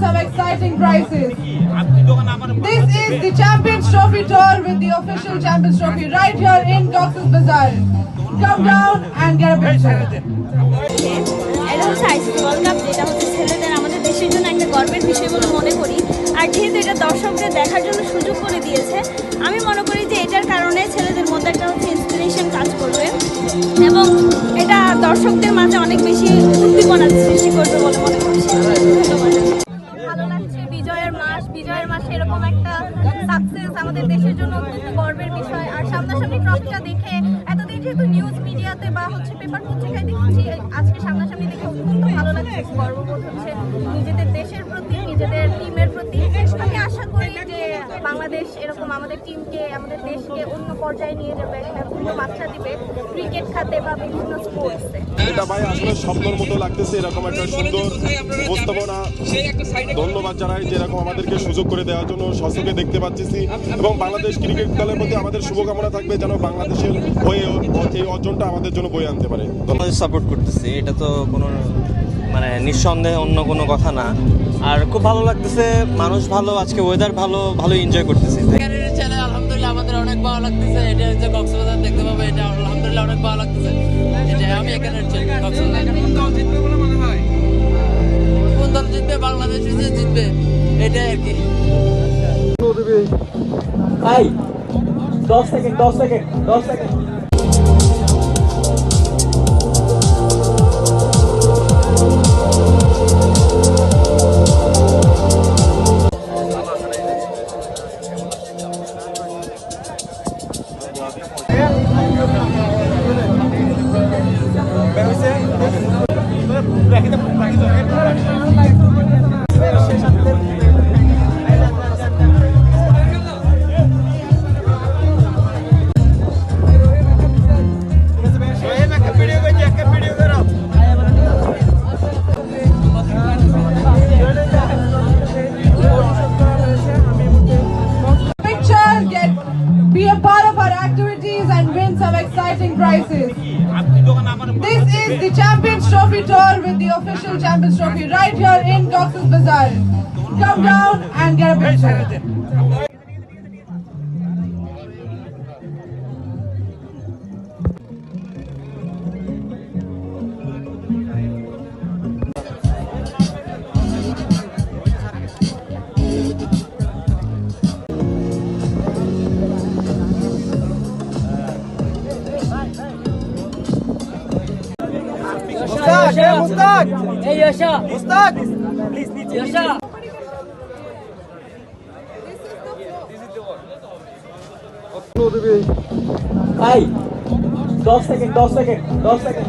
some exciting prizes. This is the Champions Trophy Tour with the official Champions Trophy right here in Cox's Bazaar. Come down and get a picture. যেটা মনে আর যেহেতু এটা দর্শকদের দেখার জন্য দর্শকদের মাঝে অনেক বেশি উদ্দীপনা সৃষ্টি করবে বলে মনে করছি। বিজয়ের মাস, বিজয়ের একটা আমাদের দেশের জন্য গর্বের বিষয়। আর সামনাসামনি দেখে এতদিন যেহেতু নিউজ মিডিয়াতে বা হচ্ছে পেপার আজকে সামনাসামনি দেখে নিজেদের দেশের বাংলাদেশ এরকম আমাদের টিমকে আমাদের দেশকে অন্য পর্যায়ে নিয়ে যাবে একটা মাত্রা দিবে ক্রিকেট খাতে বা বিভিন্ন স্পোর্টসে এটা ভাই আসলে স্বপ্নের মতো লাগতেছে এরকম একটা সুন্দর উপস্থাপনা। ধন্যবাদ জানাই যে এরকম আমাদেরকে সুযোগ করে দেওয়ার জন্য সচকে দেখতে পাচ্ছি। এবং বাংলাদেশ ক্রিকেট দলের প্রতি আমাদের শুভকামনা থাকবে যেন বাংলাদেশের হয়ে এই অর্জনটা আমাদের জন্য বয়ে আনতে পারে। বাংলাদেশ সাপোর্ট করতেছি এটা তো কোনো মানে নিঃসন্দেহে অন্য কোনো কথা না। আর খুব ভালো লাগতেছে মানুষ ভালো আজকে ওয়েদার ভালো ভালো এনজয় করতেছি। আলহামদুলিল্লাহ আমাদের অনেক ভালো লাগতেছে। এটা কক্সবাজার দেখতে পাবো এটা আলহামদুলিল্লাহ অনেক ভালো লাগতেছে। এটা আমি এখানের ছেলে কক্সবাজার। কোন দল জিতবে? বাংলাদেশ জিতবে। এটাই আর কি। ভাই দশ সেকেন্ড দশ সেকেন্ড দশ second Gracias. Prizes. This is the Champions Trophy Tour with the official Champions Trophy right here in Cox's Bazar. Come down and get a picture. ভাই দশ সেকেন্ড দশ সেকেন্ড দশ সেকেন্ড